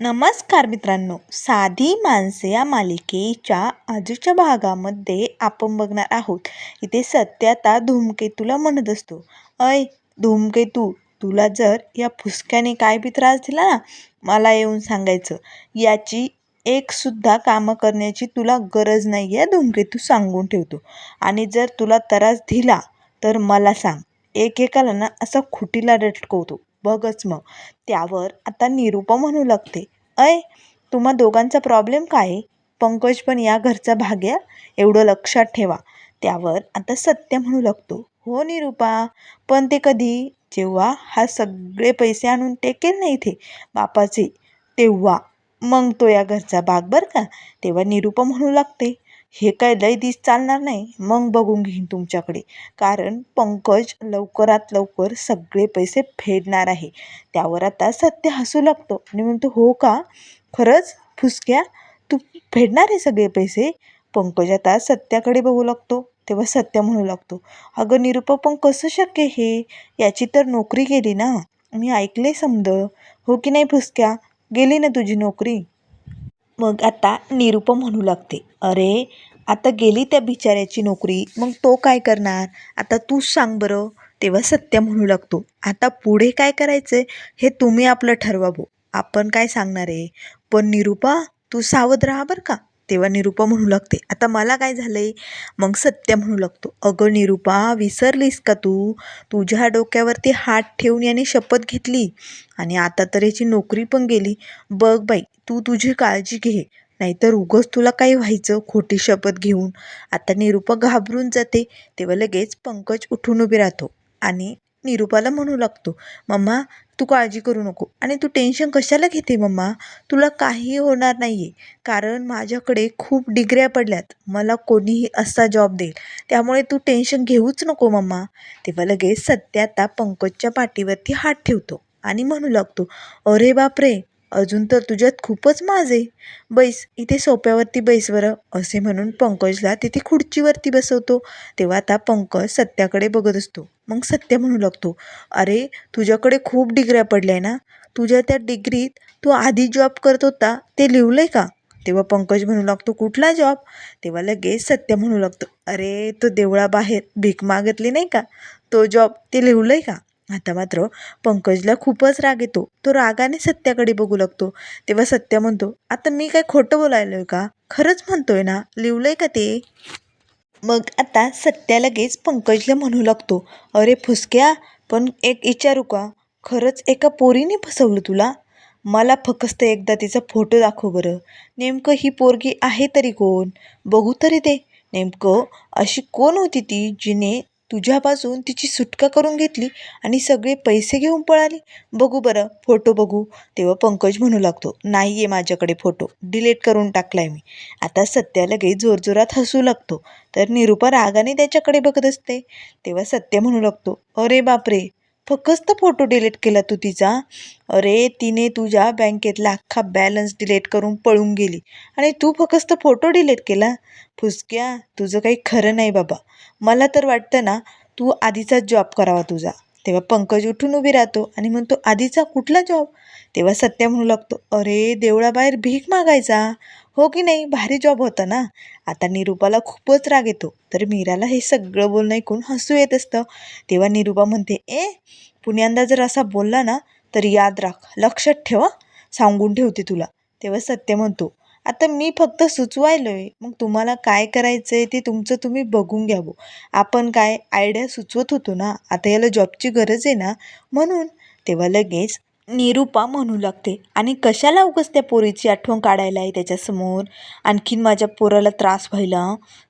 नमस्कार मित्रांनो साधी माणसे या मालिकेच्या आजच्या भागामध्ये आपण बघणार आहोत. इथे सत्याता धूमकेतूला म्हणत असतो. अय धूमकेतू तुला जर या फुसक्याने काय बी त्रास दिला ना मला येऊन सांगायचं. याची एकसुद्धा कामं करण्याची तुला गरज नाही आहे धूमकेतू सांगून ठेवतो. आणि जर तुला त्रास दिला तर मला सांग. एकेकाला ना असा खुटीला लटकवतो बघच मग. त्यावर आता निरूपा म्हणू लागते अय तुम्हा दोघांचा प्रॉब्लेम काय? आहे पंकज पण या घरचा भाग एवढं लक्षात ठेवा. त्यावर आता सत्य म्हणू लागतो हो निरूपा पण ते कधी? जेव्हा हा सगळे पैसे आणून टेकेल ना इथे बापाचे तेव्हा. मग तो या घरचा भाग बरं का? तेव्हा निरूपा म्हणू लागते हे काय लय दिस चालणार नाही? मग बघून घेईन तुमच्याकडे. कारण पंकज लवकरात लवकर सगळे पैसे फेडणार आहे. त्यावर आता सत्य हसू लागतो. आणि म्हणतो हो का? खरंच? फुसक्या? तू फेडणार आहे सगळे पैसे? पंकज आता सत्याकडे बघू लागतो. तेव्हा सत्य म्हणू लागतो अगं निरुपा पण कसं शक्य हे याची तर नोकरी गेली ना? मी ऐकले समद हो की नाही फुसक्या? गेली ना तुझी नोकरी? मग आता निरूपा म्हणू लागते अरे आता गेली त्या बिचाऱ्याची नोकरी मग तो काय करणार? आता तूच सांग बरं. तेव्हा सत्य म्हणू लागतो. आता पुढे काय करायचं हे तुम्ही आपलं ठरवा भाऊ. आपण काय सांगणार आहे? पण निरूपा तू सावध राहा बरं का. तेव्हा निरूपा म्हणू लागते. आता मला काय झालंय? मग सत्य म्हणू लागतो. अगं निरूपा विसरलीस का तू? तुझ्या डोक्यावरती हात ठेवून याने शपथ घेतली. आणि आता तर याची नोकरी पण गेली. बघ बाई तू तुझी काळजी घे. नाहीतर उगच तुला काही व्हायचं? खोटी शपथ घेऊन. आता निरूपा घाबरून जाते. तेव्हा लगेच पंकज उठून उभी राहतो आणि निरूपाला म्हणू लागतो मम्मा तू काळजी करू नको आणि तू टेन्शन कशाला घेते मम्मा? तुला काही होणार नाही आहे कारण माझ्याकडे खूप डिग्र्या पडल्यात. मला कोणीही असा जॉब देईल. त्यामुळे तू टेन्शन घेऊच नको मम्मा. तेव्हा लगेच सत्या आता पंकजच्या पाठीवरती हात ठेवतो आणि म्हणू लागतो अरे बापरे! अजून तर तुझ्यात खूपच माज आहे. बैस इथे सोप्यावरती बैस बरं असे म्हणून पंकजला तिथे खुर्चीवरती बसवतो. तेव्हा आता पंकज सत्याकडे बघत असतो. मग सत्य म्हणू लागतो अरे तुझ्याकडे खूप डिग्र्या पडल्या ना? तुझ्या त्या डिग्रीत तू आधी जॉब करत होता ते लिहिलं आहे का? तेव्हा पंकज म्हणू लागतो कुठला जॉब? तेव्हा लगेच सत्य म्हणू लागतो अरे तो देवळाबाहेर भीक मागितली नाही का? तो जॉब ते लिहिलं आहे का? आता मात्र पंकजला खूपच राग येतो. तो रागाने सत्याकडे बघू लागतो. तेव्हा सत्य म्हणतो आता मी काय खोटं बोलायलोय का? खरंच म्हणतोय ना? लिवलंय का ते? मग आता सत्या लगेच पंकजला म्हणू लागतो अरे फुसक्या पण एक विचारू का? खरंच एका पोरीने फसवलं तुला? मला फक्त एकदा तिचा फोटो दाखव बरं. नेमकं ही पोरगी आहे तरी कोण? बघू तरी ते नेमकं अशी कोण होती ती जिने तुझ्यापासून तिची सुटका करून घेतली आणि सगळे पैसे घेऊन पळाली. बघू बरं फोटो बघू. तेव्हा पंकज म्हणू लागतो नाही आहे माझ्याकडे फोटो डिलीट करून टाकलाय मी. आता सत्या लगेच जोरजोरात हसू लागतो. तर निरूपा रागाने त्याच्याकडे बघत असते. तेव्हा सत्य म्हणू लागतो अरे बापरे फक्त फोटो डिलीट केला तू तिचा? अरे तिने तुझ्या बँकेतला अख्खा बॅलन्स डिलीट करून पळून गेली. आणि तू फक्त फोटो डिलीट केला? फुसक्या तुझं काही खरं नाही बाबा. मला तर वाटतं ना तू आधीचाच जॉब करावा तुझा. तेव्हा पंकज उठून उभी राहतो आणि म्हणतो आधीचा कुठला जॉब तेव्हा सत्या म्हणू लागतो अरे देवळाबाहेर भीक मागायचा. हो की नाही? भारी जॉब होता ना. आता निरूपाला खूपच राग येतो तर मीराला हे सगळं बोलणं ऐकून हसू येत असतं. तेव्हा निरूपा म्हणते ए पुण्यांदा जर असा बोलला ना तर याद राख लक्षात ठेवा सांगून ठेवते तुला. तेव्हा सत्य म्हणतो आता मी फक्त सुचवायलो आहे मग तुम्हाला काय करायचं आहे ते तुमचं तुम्ही बघून घ्यावं आपण काय आयडिया सुचवत होतो ना आता याला जॉबची गरज आहे ना म्हणून तेव्हा लगेच निरूपा म्हणू लागते. आणि कशाला उगच त्या पोरीची आठवण काढायला आहे त्याच्यासमोर? आणखीन माझ्या पोराला त्रास व्हायला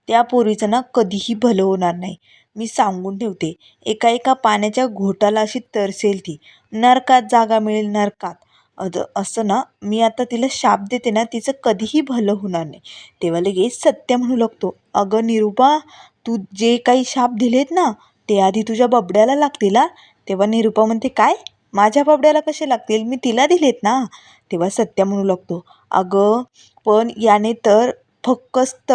त्या पोरीचं ना कधीही भलं होणार नाही. मी सांगून ठेवते एका एका पाण्याच्या घोटाला अशी तरसेल ती. नरकात जागा मिळेल नरकात. अद असं ना मी आता तिला शाप देते ना तिचं कधीही भलं होणार नाही. तेव्हा लगेच सत्य म्हणू लागतो. अगं निरूपा तू जे काही शाप दिलेत ना ते आधी तुझ्या बबड्याला लागतील हा. तेव्हा निरूपा म्हणते काय? माझ्या बबड्याला कसे लागतील? मी तिला दिलेत ना. तेव्हा सत्य म्हणू लागतो अगं पण याने तर फक्त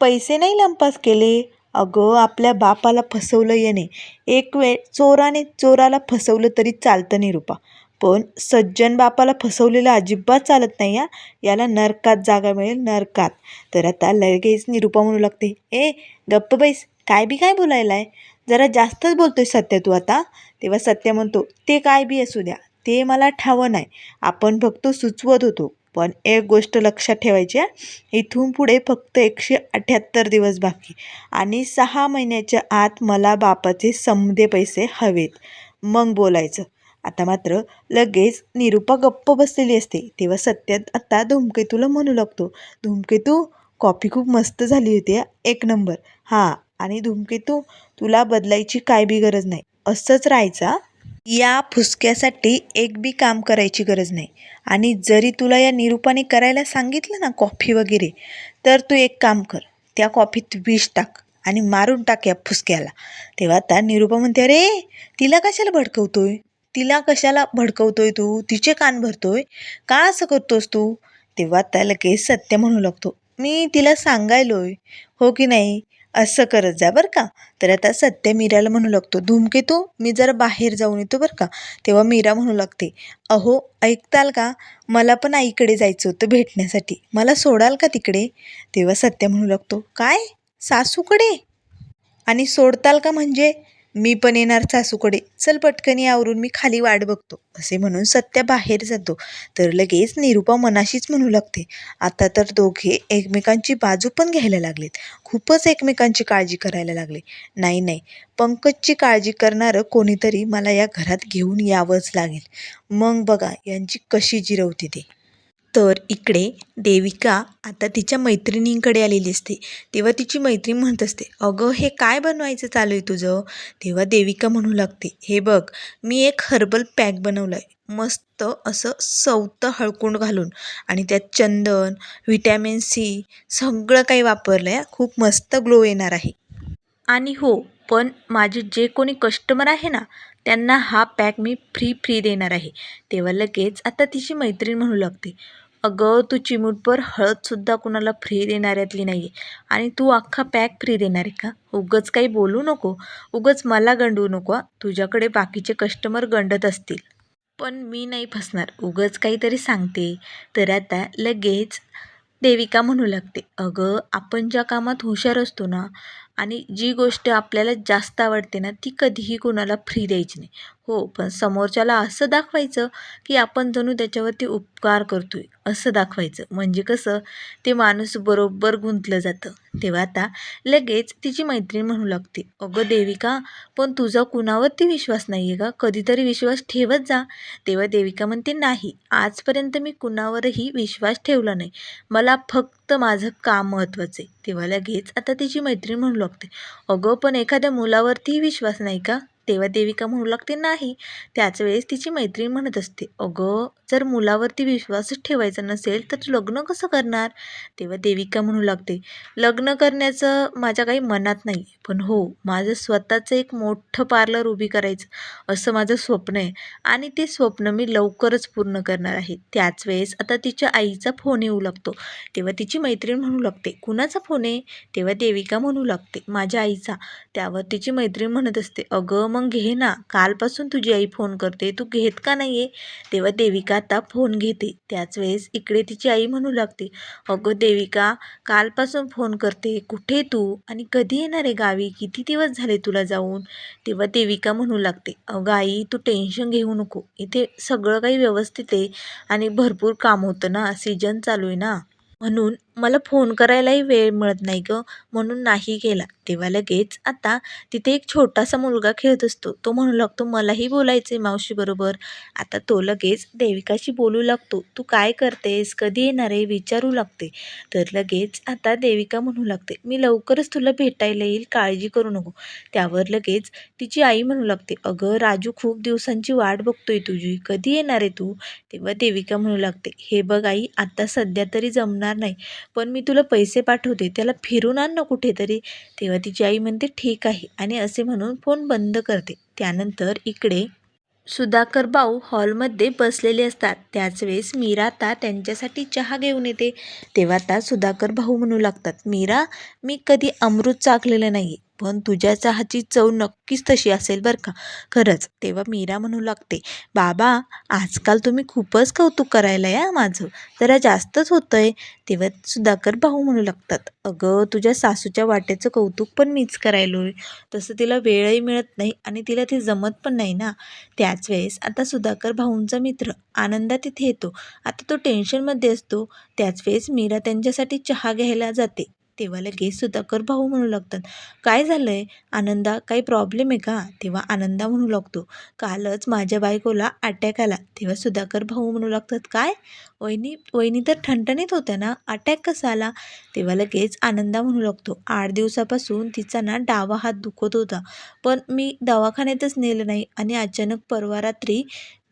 पैसे नाही लंपास केले. अगं आपल्या बापाला फसवलं याने. एक वेळ चोराने चोराला फसवलं तरी चालतं निरूपा. पण सज्जन बापाला फसवलेलं अजिबात चालत नाही या याला नरकात जागा मिळेल नरकात. तर आता लगेच निरूपा म्हणू लागते ए गप्प बैस काय बी काय बोलायला आहे जरा जास्तच बोलतोय सत्य तू आता. तेव्हा सत्य म्हणतो ते काय बी असू द्या ते मला ठावं नाही. आपण फक्त सुचवत होतो. पण एक गोष्ट लक्षात ठेवायची आहे इथून पुढे फक्त एकशे अठ्ठ्याहत्तर दिवस बाकी. आणि सहा महिन्याच्या आत मला बापाचे समदे पैसे हवेत. मग बोलायचं. आता मात्र लगेच निरूपा गप्प बसलेली असते. तेव्हा सत्यात आता धूमकेतूला म्हणू लागतो धूमकेतू कॉफी खूप मस्त झाली होती एक नंबर. हां आणि धूमकेतू तुला बदलायची काय बी गरज नाही. असंच राहायचा या फुसक्यासाठी एक बी काम करायची गरज नाही. आणि जरी तुला या निरूपाने करायला सांगितलं ना कॉफी वगैरे तर तू एक काम कर. त्या कॉफीत विष टाक आणि मारून टाक या फुसक्याला. तेव्हा आता निरूपा म्हणते अरे तिला कशाला भडकवतोय? तिला कशाला भडकवतोय तू? तिचे कान भरतोय? का असं करतोस तू? तेव्हा त्या लगेच सत्य म्हणू लागतो. मी तिला सांगायलोय. हो की नाही? असं करत जा बरं का. तर आता सत्य मीराला म्हणू लागतो धूमकेतू मी जरा बाहेर जाऊन येतो बरं का. तेव्हा मीरा म्हणू लागते अहो ऐकताल का? मला पण आईकडे जायचं होतं भेटण्यासाठी. मला सोडाल का तिकडे? तेव्हा सत्य म्हणू लागतो काय? सासूकडे? आणि सोडताल का म्हणजे? मी पण येणार सासूकडे. चल पटकनी आवरून मी खाली वाट बघतो. असे म्हणून सत्या बाहेर जातो. तर लगेच निरूपा मनाशीच म्हणू लागते. आता तर दोघे एकमेकांची बाजू पण घ्यायला लागलेत. खूपच एकमेकांची काळजी करायला लागले. नाही नाही. पंकजची काळजी करणारं कोणीतरी मला या घरात घेऊन यावंच लागेल. मग बघा यांची कशी जिरवते ते. तर इकडे देविका आता तिच्या मैत्रिणींकडे आलेली असते. तेव्हा तिची मैत्रीण म्हणत असते अगं हे काय बनवायचं चालू आहे तुझं? तेव्हा देविका म्हणू लागते हे बघ मी एक हर्बल पॅक बनवलं आहे मस्त असं सवतं हळकुंड घालून आणि त्यात चंदन व्हिटॅमिन सी सगळं काही वापरलं आहे खूप मस्त ग्लो येणार आहे. आणि हो पण माझे जे कोणी कस्टमर आहे ना त्यांना हा पॅक मी फ्री फ्री देणार आहे. तेव्हा लगेच आता तिची मैत्रीण म्हणू लागते अगं तू चिमूटभर हळदसुद्धा कुणाला फ्री देणाऱ्यातली नाही आहे आणि तू अख्खा पॅक फ्री देणार आहे का? उगच काही बोलू नको उगच मला गंडवू नको तुझ्याकडे बाकीचे कस्टमर गंडत असतील. पण मी नाही फसणार उगच काहीतरी सांगते. तर आता लगेच देविका म्हणू लागते अगं आपण ज्या कामात हुशार असतो ना आणि जी गोष्ट आपल्याला जास्त आवडते ना ती कधीही कोणाला फ्री द्यायची नाही. हो पण समोरच्याला असं दाखवायचं की आपण जणू त्याच्यावरती उपकार करतोय असं दाखवायचं. म्हणजे कसं? ते माणूस बरोबर गुंतलं जातं. तेव्हा आता लगेच तिची मैत्रीण म्हणू लागते. अगं देविका पण तुझा कुणावरती विश्वास नाही आहे का? कधीतरी विश्वास ठेवत जा. तेव्हा देविका म्हणते नाही आजपर्यंत मी कुणावरही विश्वास ठेवला नाही. मला फक्त माझं काम महत्त्वाचं आहे. तेव्हा लगेच आता तिची मैत्रीण म्हणू लागते. अगं पण एखाद्या मुलावरतीही विश्वास नाही का? तेव्हा देविका म्हणू लागते नाही. त्याच वेळेस तिची मैत्रीण म्हणत असते अगं जर मुलावरती विश्वासच ठेवायचा नसेल तर तू लग्न कसं करणार? तेव्हा देविका म्हणू लागते लग्न करण्याचं माझ्या काही मनात नाही पण हो माझं स्वतःचं एक मोठं पार्लर उभी करायचं असं माझं स्वप्न आहे आणि ते स्वप्न मी लवकरच पूर्ण करणार आहे. त्याच वेळेस आता तिच्या आईचा फोन येऊ लागतो तेव्हा तिची मैत्रीण म्हणू लागते कुणाचा फोन आहे? तेव्हा देविका म्हणू लागते माझ्या आईचा. त्यावर तिची मैत्रीण म्हणत असते अगं मग मग घे ना. कालपासून तुझी आई फोन करते. तू घेत का नाही आहे तेव्हा देविका आता फोन घेते. त्याच वेळेस इकडे तिची आई म्हणू लागते. अगं देविका कालपासून फोन करते. कुठे तू? आणि कधी येणार आहे गावी? किती दिवस झाले तुला जाऊन? तेव्हा देविका म्हणू लागते. अगं आई तू टेन्शन घेऊ नको. इथे सगळं काही व्यवस्थित आहे आणि भरपूर काम होतं ना. सीजन चालू आहे ना. म्हणून मला फोन करायलाही वेळ मिळत नाही गं. म्हणून नाही केला. तेव्हा लगेच आता तिथे एक छोटासा मुलगा खेळत असतो. तो म्हणू लागतो मलाही बोलायचं आहे मावशीबरोबर आता तो लगेच देविकाशी बोलू लागतो तू काय करतेस? कधी येणार आहे? विचारू लागते. तर लगेच आता देविका म्हणू लागते मी लवकरच तुला भेटायला येईल काळजी करू नको. त्यावर लगेच तिची आई म्हणू लागते अगं राजू खूप दिवसांची वाट बघतोय तुझी कधी येणार आहे तू? तेव्हा देविका म्हणू लागते हे बघ आई आता सध्या तरी जमणार नाही पण मी तुला पैसे पाठवते त्याला फिरून आण ना कुठेतरी. तेव्हा तिची आई म्हणते ठीक आहे. आणि असे म्हणून फोन बंद करते. त्यानंतर इकडे सुधाकर भाऊ हॉलमध्ये बसलेले असतात. त्याच वेळेस मीरा आता त्यांच्यासाठी चहा घेऊन येते. तेव्हा आता सुधाकर भाऊ म्हणू लागतात मीरा मी कधी अमृत चाखलेलं नाही पण तुझ्या चहाची चव नक्कीच तशी असेल बरं का. खरंच तेव्हा मीरा म्हणू लागते बाबा आजकाल तुम्ही खूपच कौतुक करायला या माझं. जरा जास्तच होतं आहे तेव्हा सुधाकर भाऊ म्हणू लागतात अगं तुझ्या सासूच्या वाट्याचं कौतुक पण मीच करायलो तसं तिला वेळही मिळत नाही आणि तिला ते जमत पण नाही ना. त्याच वेळेस आता सुधाकर भाऊंचा मित्र आनंदा तिथे येतो. आता तो टेन्शनमध्ये असतो. त्याच वेळेस मीरा त्यांच्यासाठी चहा घ्यायला जाते. तेव्हा लगेच सुधाकर भाऊ म्हणू लागतात. काय झालं आहे आनंदा काही प्रॉब्लेम आहे का? तेव्हा आनंदा म्हणू लागतो कालच माझ्या बायकोला अटॅक आला. तेव्हा सुधाकर भाऊ म्हणू लागतात काय? वहिनी वहिनी तर ठणठणीत होत्या ना? अटॅक कसा आला? तेव्हा लगेच आनंदा म्हणू लागतो आठ दिवसापासून तिचा ना डावा हात दुखत होता. पण मी दवाखान्यातच नेलं नाही आणि अचानक परवा रात्री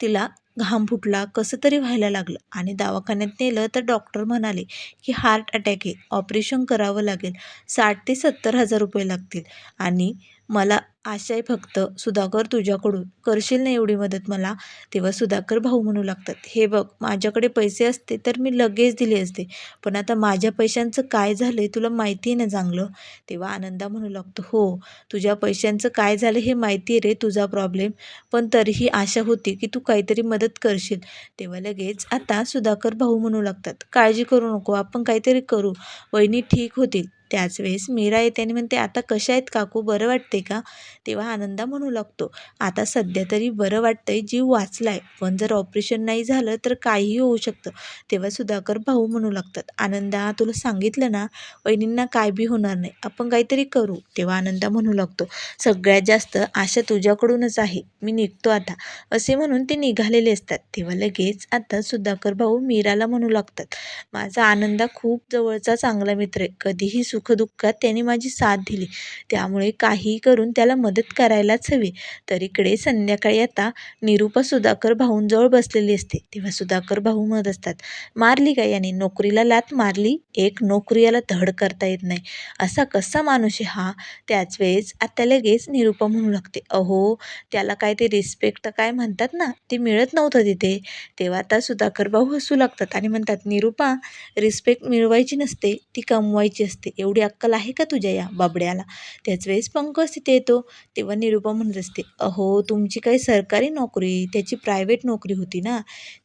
तिला घाम फुटला कसं तरी व्हायला लागलं आणि दवाखान्यात नेलं तर डॉक्टर म्हणाले की हार्ट अटॅक आहे ऑपरेशन करावं लागेल साठ ते सत्तर हजार रुपये लागतील आणि मला आशा आहे फक्त सुधाकर तुझ्याकडून करशील ना एवढी मदत मला? तेव्हा सुधाकर भाऊ म्हणू लागतात हे बघ माझ्याकडे पैसे असते तर मी लगेच दिले असते पण आता माझ्या पैशांचं काय झालं आहे तुला माहिती आहे ना चांगलं? तेव्हा आनंदा म्हणू लागतो हो तुझ्या पैशांचं काय झालं हे माहिती आहे रे तुझा प्रॉब्लेम. पण तरीही आशा होती की तू काहीतरी मदत करशील. तेव्हा लगेच आता सुधाकर भाऊ म्हणू लागतात काळजी करू नको आपण काहीतरी करू. वहिनी ठीक होतील. त्याच वेळेस मीरा येते आणि म्हणते आता कशा आहेत काकू बरं वाटते का? तेव्हा आनंदा म्हणू लागतो. आता सध्या तरी बरं वाटतंय जीव वाचलाय. पण जर ऑपरेशन नाही झालं तर काहीही होऊ शकतं. तेव्हा सुधाकर भाऊ म्हणू लागतात आनंदा तुला सांगितलं ना वहिनींना काय बी होणार नाही. आपण काहीतरी करू. तेव्हा आनंदा म्हणू लागतो सगळ्यात जास्त आशा तुझ्याकडूनच आहे. मी निघतो आता. असे म्हणून ते निघालेले असतात. तेव्हा लगेच आता सुधाकर भाऊ मीराला म्हणू लागतात माझा आनंदा खूप जवळचा चांगला मित्र आहे. कधीही सुखदुःखात त्याने माझी साथ दिली. त्यामुळे काहीही करून त्याला मदत मदत करायलाच हवी. तर इकडे संध्याकाळी आता निरूपा सुधाकर भाऊंजवळ बसलेली असते. तेव्हा सुधाकर भाऊ म्हणत असतात मारली का याने? नोकरीला लात मारली. एक नोकरी याला धड करता येत नाही. असा कसा माणूस आहे हा? त्याच वेळेस आता लगेच निरूपा म्हणू लागते अहो त्याला काय ते रिस्पेक्ट काय म्हणतात ना? ते मिळत नव्हतं तिथे. तेव्हा आता सुधाकर भाऊ हसू लागतात आणि म्हणतात निरूपा रिस्पेक्ट मिळवायची नसते. ती कमवायची असते. एवढी अक्कल आहे का तुझ्या या बाबड्याला? त्याच वेळेस पंकज तिथे येतो. तेव्हा निरूपा म्हणत असते अहो तुमची काही सरकारी नोकरी त्याची प्रायव्हेट नोकरी होती ना?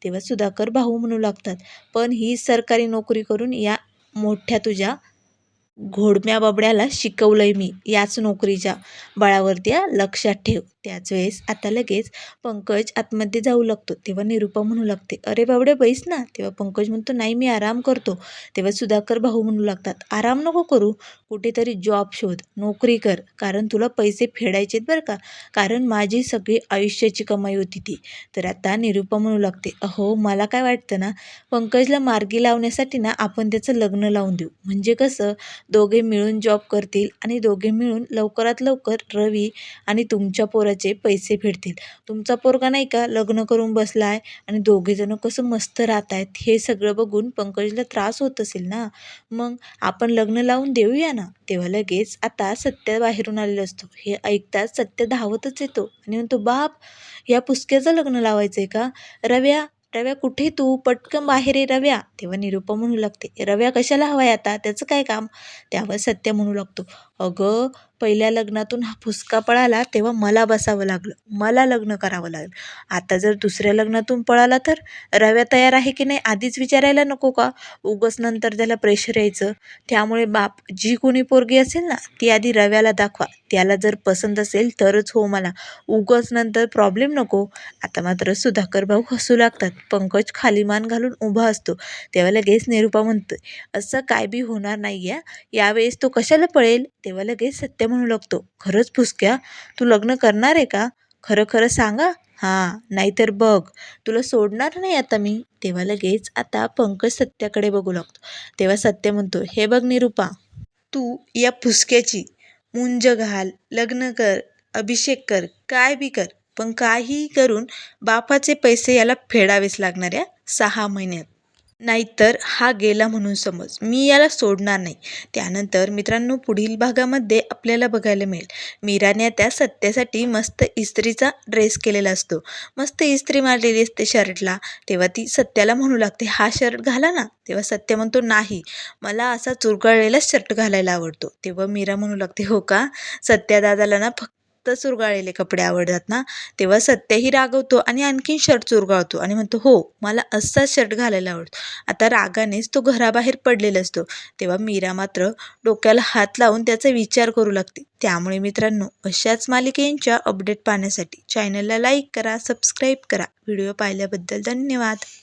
तेव्हा सुधाकर भाऊ म्हणू लागतात पण ही सरकारी नोकरी करून या मोठ्या तुझ्या घोडम्या बाबड्याला शिकवलंय मी. याच नोकरीच्या बळावरती त्या लक्षात ठेव. त्याच वेळेस आता लगेच पंकज आतमध्ये जाऊ लागतो. तेव्हा निरूपा म्हणू लागते अरे बाबड्या बैस ना. तेव्हा पंकज म्हणतो नाही मी आराम करतो. तेव्हा सुधाकर भाऊ म्हणू लागतात आराम नको करू. कुठेतरी जॉब शोध नोकरी कर. कारण तुला पैसे फेडायचेत बरं का. कारण माझी सगळी आयुष्याची कमाई होती ती. तर आता निरूपा म्हणू लागते अहो मला काय वाटतं ना पंकजला मार्गी लावण्यासाठी ना आपण त्याचं लग्न लावून देऊ. म्हणजे कसं दोघे मिळून जॉब करतील आणि दोघे मिळून लवकरात लवकर रवी आणि तुमच्या पोराचे पैसे फेडतील. तुमचा पोरगा नाही का लग्न करून बसला आहे आणि दोघेजणं कसं मस्त राहत आहेत हे सगळं बघून पंकजला त्रास होत असेल ना? मग आपण लग्न लावून देऊया ना? तेव्हा लगेच आता सत्य बाहेरून आलेलं असतो. हे ऐकताच सत्य धावतच येतो आणि म्हणतो बाप या पुसक्याचं लग्न लावायचं आहे का? रव्या रव्या कुठे तू? पटकन बाहेर ये रव्या. तेव्हा निरूपा म्हणू लागते रव्या कशाला हवाय आता? त्याचं काय काम? त्यावर सत्य म्हणू लागतो अगं पहिल्या लग्नातून हा फुसका पळाला तेव्हा मला बसावं लागलं. मला लग्न करावं लागलं. आता जर दुसऱ्या लग्नातून पळाला तर रव्या तयार आहे की नाही आधीच विचारायला नको का? उगस नंतर त्याला प्रेशर यायचं. त्यामुळे बाप जी कोणी पोरगी असेल ना ती आधी रव्याला दाखवा. त्याला जर पसंत असेल तरच हो मला. उगस नंतर प्रॉब्लेम नको. आता मात्र सुधाकर भाऊ हसू लागतात. पंकज खाली मान घालून उभा असतो. तेव्हा लगेच निरूपा म्हणतो असं काय बी होणार नाही आहे यावेळेस तो कशाला पळेल? तेव्हा लगेच सत्य म्हणू लागतो. खरंच फुसक्या तू लग्न करणार आहे का? खरं खरं सांगा. हां नाहीतर बघ. तुला सोडणार नाही आता मी. तेव्हा लगेच आता पंकज सत्याकडे बघू लागतो. तेव्हा सत्य म्हणतो हे बघ निरूपा तू या फुसक्याची मुंज घाल लग्न कर अभिषेक कर काय बी कर. पण काही करून बापाचे पैसे याला फेडावेच लागणार या सहा महिन्यात. नाहीतर हा गेला म्हणून समज. मी याला सोडणार नाही. त्यानंतर मित्रांनो पुढील भागामध्ये आपल्याला बघायला मिळेल. मीराने त्या सत्यासाठी मस्त इस्त्रीचा ड्रेस केलेला असतो. मस्त इस्त्री मारलेली असते शर्टला. तेव्हा ती सत्याला म्हणू लागते हा शर्ट घाला ना. तेव्हा सत्य म्हणतो नाही. मला असा चुरगळलेला शर्ट घालायला आवडतो. तेव्हा मीरा म्हणू लागते हो का? सत्या दादाला ना फक्त चुरगाळलेले कपडे आवडतात ना तेव्हा सत्यही रागवतो आणि आणखीन शर्ट चुरगाळतो आणि म्हणतो हो मला असाच शर्ट घालायला आवडतो. आता रागानेच तो घराबाहेर पडलेला असतो. तेव्हा मीरा मात्र डोक्याला हात लावून त्याचा विचार करू लागते. त्यामुळे मित्रांनो अशाच मालिकेंच्या अपडेट पाहण्यासाठी चॅनलला लाईक करा सबस्क्राईब करा. व्हिडिओ पाहिल्याबद्दल धन्यवाद.